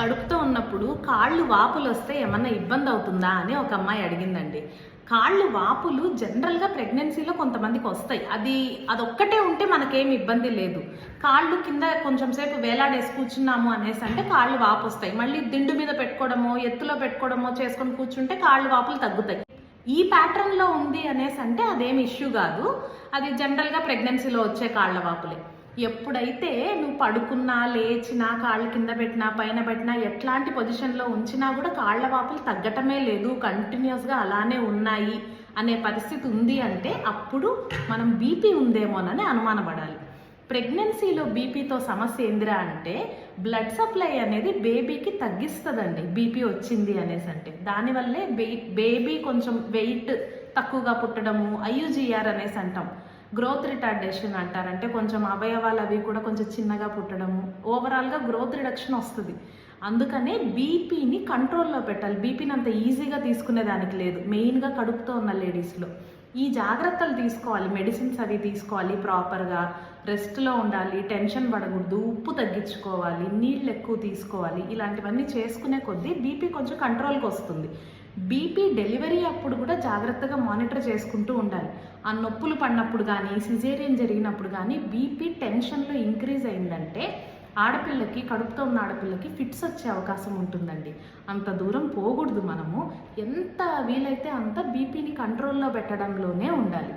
కడుపుతో ఉన్నప్పుడు కాళ్ళు వాపులు వస్తే ఏమన్నా ఇబ్బంది అవుతుందా అని ఒక అమ్మాయి అడిగిందండి. కాళ్ళు వాపులు జనరల్గా ప్రెగ్నెన్సీలో కొంతమందికి వస్తాయి. అది అదొక్కటే ఉంటే మనకేం ఇబ్బంది లేదు. కాళ్ళు కింద కొంచెం సేపు వేలాడేసి కూర్చున్నాము అనేసి అంటే కాళ్ళు వాపు వస్తాయి. మళ్ళీ దిండు మీద పెట్టుకోవడమో ఎత్తులో పెట్టుకోవడమో చేసుకొని కూర్చుంటే కాళ్ళు వాపులు తగ్గుతాయి. ఈ ప్యాటర్న్లో ఉంది అనేసి అంటే అదేమి ఇష్యూ కాదు. అది జనరల్గా ప్రెగ్నెన్సీలో వచ్చే కాళ్ళ వాపులే. ఎప్పుడైతే నువ్వు పడుకున్నా లేచినా కాళ్ళ కింద పెట్టినా పైన పెట్టినా ఎట్లాంటి పొజిషన్లో ఉంచినా కూడా కాళ్ళ వాపులు తగ్గటమే లేదు. కంటిన్యూస్గా అలానే ఉన్నాయి అనే పరిస్థితి ఉంది అంటే అప్పుడు మనం బీపీ ఉందేమోనని అనుమానపడాలి. ప్రెగ్నెన్సీలో బీపీతో సమస్య ఏందిరా అంటే బ్లడ్ సప్లై అనేది బేబీకి తగ్గిస్తుందండి. బీపీ వచ్చింది అనేసి అంటే. దానివల్లే బే బేబీ కొంచెం వెయిట్ తక్కువగా పుట్టడము ఐయుజిఆర్ అనేసి అంటాం. గ్రోత్ రిటార్డేషన్ అంటారంటే కొంచెం అవయవాలు అవి కూడా కొంచెం చిన్నగా పుట్టడము. ఓవరాల్గా గ్రోత్ రిడక్షన్ వస్తుంది. అందుకనే బీపీని కంట్రోల్లో పెట్టాలి. బీపీని అంత ఈజీగా తీసుకునేదానికి లేదు. మెయిన్గా కడుపుతో ఉన్న లేడీస్లో ఈ జాగ్రత్తలు తీసుకోవాలి. మెడిసిన్స్ అవి తీసుకోవాలి ప్రాపర్గా రెస్ట్లో ఉండాలి. టెన్షన్ పడకూడదు. ఉప్పు తగ్గించుకోవాలి. నీళ్ళు ఎక్కువ తీసుకోవాలి. ఇలాంటివన్నీ చేసుకునే కొద్దీ బీపీ కొంచెం కంట్రోల్కి వస్తుంది. బీపీ డెలివరీ అప్పుడు కూడా జాగ్రత్తగా మానిటర్ చేసుకుంటూ ఉండాలి. ఆ నొప్పులు పడినప్పుడు కానీ సిజేరియన్ జరిగినప్పుడు కానీ బీపీ టెన్షన్లో ఇంక్రీజ్ అయిందంటే ఆడపిల్లకి కడుపుతో ఉన్న ఆడపిల్లకి ఫిట్స్ వచ్చే అవకాశం ఉంటుందండి. అంత దూరం పోకూడదు మనము. ఎంత వీలైతే అంత బీపీని కంట్రోల్లో పెట్టడంలోనే ఉండాలి.